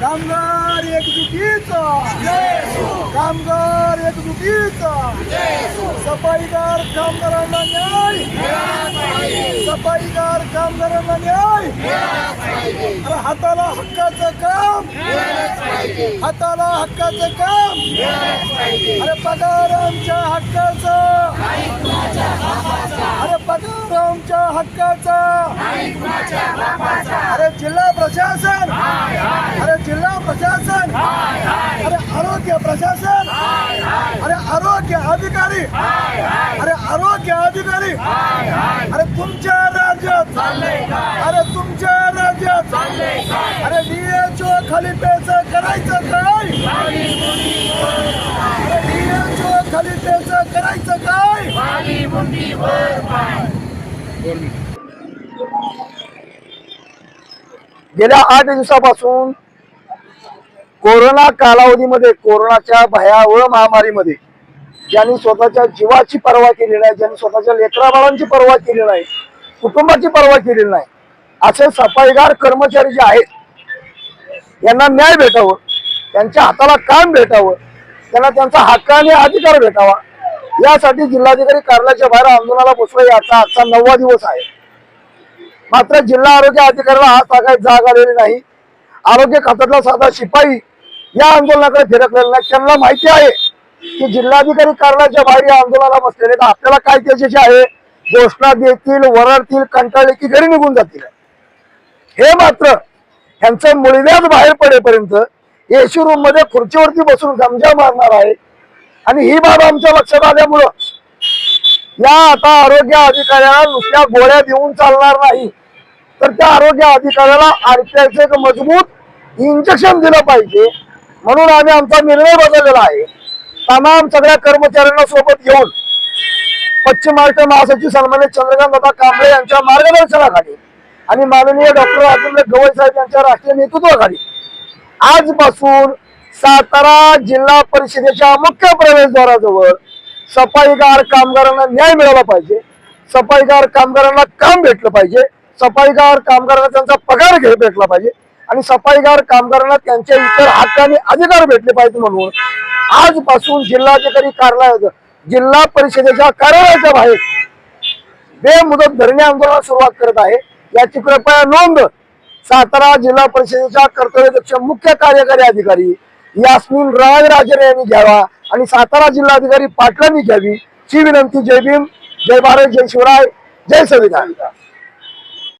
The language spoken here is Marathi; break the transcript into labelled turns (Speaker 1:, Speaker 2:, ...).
Speaker 1: कामगार एकजुटीचा. कामगार एकजुटीचा. सफाईदार कामगारांना न्याय. सफाईदार कामगारांना न्याय. अरे हाताला हक्काचं काम. हाताला हक्काचं काम. अरे पगार आमच्या हक्काचं. पगार हक्काचा. अरे जिल्हा प्रशासन. अरे जिल्हा प्रशासन. अरे आरोग्य प्रशासन. अरे आरोग्य अधिकारी. अरे आरोग्य अधिकारी. अरे तुमच्या राज्यात. अरे तुमच्या राज्यात. अरे डीएचओ खलिपेचं करायचं काय? अरे डीएचओ खलिपेचं करायचं काय? गेल्या आठ दिवसापासून कोरोना कालावधीमध्ये कोरोनाच्या भयावह महामारीमध्ये ज्यांनी स्वतःच्या जीवाची पर्वा केली नाही ज्यांनी स्वतःच्या लेकराबाळांची पर्वा केली नाही कुटुंबाची पर्वा केलेली नाही असे सफाईगार कर्मचारी जे आहेत यांना न्याय भेटावं त्यांच्या हाताला काम भेटावं त्यांना त्यांचा हक्काने अधिकार भेटावा यासाठी जिल्हाधिकारी कार्यालयाच्या बाहेर आंदोलनाला बसलं याचा आजचा नववा दिवस आहे. मात्र जिल्हा आरोग्य अधिकाऱ्याला हा टाकायची जाग आलेली नाही. आरोग्य खात्यातला साधा शिपाई या आंदोलनाकडे फिरकलेला नाही. त्यांना माहिती आहे की जिल्हाधिकारी कार्यालयाच्या बाहेर या आंदोलनाला बसलेले तर आपल्याला काय त्याच्याशी आहे? घोषणा देतील वरडतील कंटाळले की घरी निघून जातील. हे मात्र यांचं मुळव्याज बाहेर पडेपर्यंत एसी रूममध्ये खुर्चीवरती बसून गमजा मारणार आहे. आणि ही बाब आमच्या लक्षात आल्यामुळं या आता आरोग्य अधिकाऱ्याला नुसत्या गोळ्या देऊन चालणार नाही. तर त्या आरोग्य अधिकाऱ्याला आरपीआयचं एक मजबूत इंजेक्शन दिलं पाहिजे. म्हणून आम्ही आमचा निर्णय बदललेला आहे. तमाम सगळ्या कर्मचाऱ्यांना सोबत घेऊन पश्चिम महाराष्ट्र महासचिव सन्मानित चंद्रकांत दादा कांबळे यांच्या मार्गदर्शनाखाली आणि माननीय डॉक्टर राजेंद्र गवई साहेब यांच्या राष्ट्रीय नेतृत्वाखाली आजपासून सातारा जिल्हा परिषदेच्या मुख्य प्रवेशद्वाराजवळ सफाईगार कामगारांना न्याय मिळाला पाहिजे. सफाईगार कामगारांना काम भेटलं पाहिजे. सफाईगार कामगारांना त्यांचा पगार घे भेटला पाहिजे. आणि सफाईगार कामगारांना त्यांचे इतर हक्क आणि अधिकार भेटले पाहिजे म्हणून आजपासून जिल्हाधिकारी कार्यालय जिल्हा परिषदेच्या कार्यालयाच्या बाहेर बेमुदत धरणे आंदोलनास सुरुवात करत आहे. याची कृपया नोंद सातारा जिल्हा परिषदेच्या कर्तव्यदक्ष मुख्य कार्यकारी अधिकारी यास्मिन राजराजन यांनी घ्यावा आणि सातारा जिल्हाधिकारी पाटलांनी घ्यावी. ही विनंती. जय भीम. जय भारत. जय शिवराय. जय संविधान.